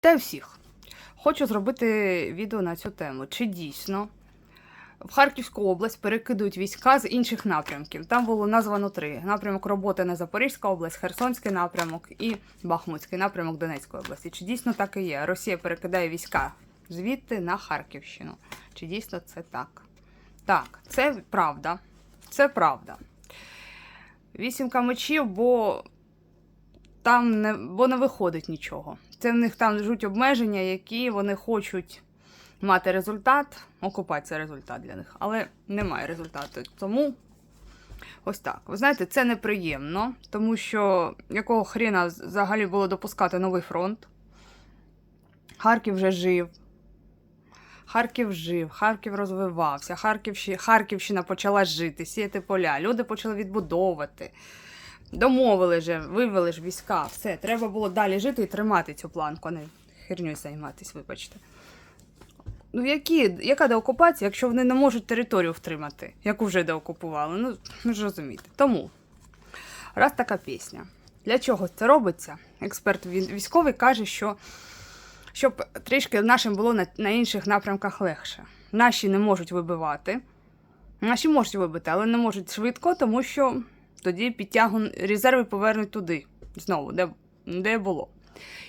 Та всіх. Хочу зробити відео на цю тему. Чи дійсно в Харківську область перекидують війська з інших напрямків? Там було названо три: напрямок роботи на Запорізька область, Херсонський напрямок і Бахмутський напрямок Донецької області. Чи дійсно так і є? Росія перекидає війська звідти на Харківщину. Чи дійсно це так? Так, це правда. Це правда. Вісімка мечів, бо там не, бо не виходить нічого. Це в них там жуть обмеження, які вони хочуть мати результат. Окупація результат для них, але немає результату. Тому ось так. Ви знаєте, це неприємно, тому що якого хрена взагалі було допускати новий фронт. Харків вже жив. Харків жив, Харків розвивався, Харківщина почала жити, сіяти поля, люди почали відбудовувати. Домовили же, вивели ж війська, все, треба було далі жити і тримати цю планку, а не херню займатися, вибачте. Ну, які, яка деокупація, якщо вони не можуть територію втримати, яку вже деокупували? Ну, ви ж розумієте. Тому, раз така пісня. Для чого це робиться? Експерт військовий каже, що щоб трішки нашим було на, на інших напрямках легше. Наші не можуть вибивати. Наші можуть вибити, але не можуть швидко, тому що тоді підтягу резерви повернуть туди, знову, де, де було.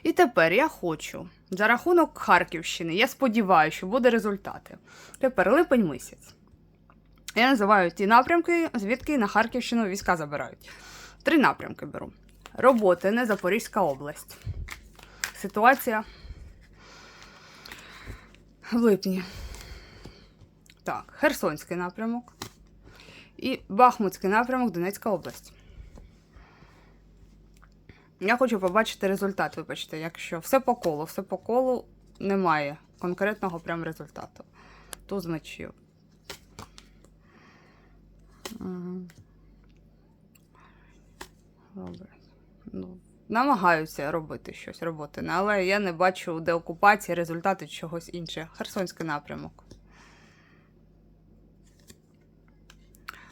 І тепер я хочу за рахунок Харківщини, я сподіваюся, що буде результати. Тепер липень місяць. Я називаю ті напрямки, звідки на Харківщину війська забирають. Три напрямки беру: роботи, не Запорізька область. Ситуація в липні. Так, Херсонський напрямок і Бахмутський напрямок Донецька область. Я хочу побачити результат, вибачте, якщо все по колу, все по колу немає конкретного прям результату. Туз мечів. Добре. Ну, намагаються робити щось роботи, але я не бачу деокупації, результати чогось іншого. Херсонський напрямок.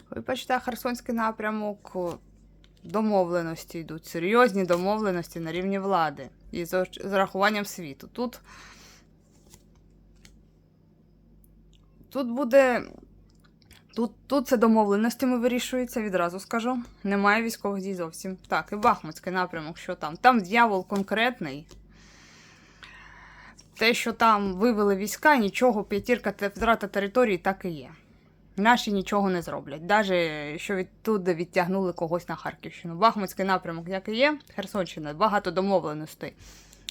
Ви бачите, Херсонський напрямок домовленості йдуть, серйозні домовленості на рівні влади і з рахуванням світу. Тут, тут буде. Тут, тут це домовленостями вирішується, відразу скажу. Немає військових дій зовсім. Так, і Бахмутський напрямок, що там? Там дьявол конкретний. Те, що там вивели війська, нічого, п'ятірка втрата території так і є. Наші нічого не зроблять, навіть що відтуди відтягнули когось на Харківщину. Бахмутський напрямок, як і є, Херсонщина, багато домовленостей.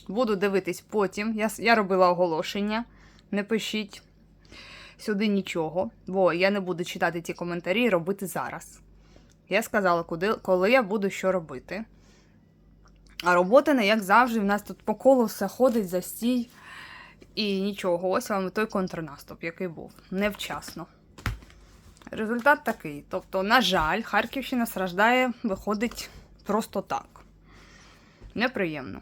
Буду дивитись потім. Я, я робила оголошення. Не пишіть сюди нічого, бо я не буду читати ті коментарі і робити зараз. Я сказала, куди, коли я буду що робити. А робота не як завжди. В нас тут по колу все ходить, застій. І нічого, ось вам той контрнаступ, який був. Невчасно. Результат такий. Тобто, на жаль, Харківщина страждає, виходить просто так. Неприємно.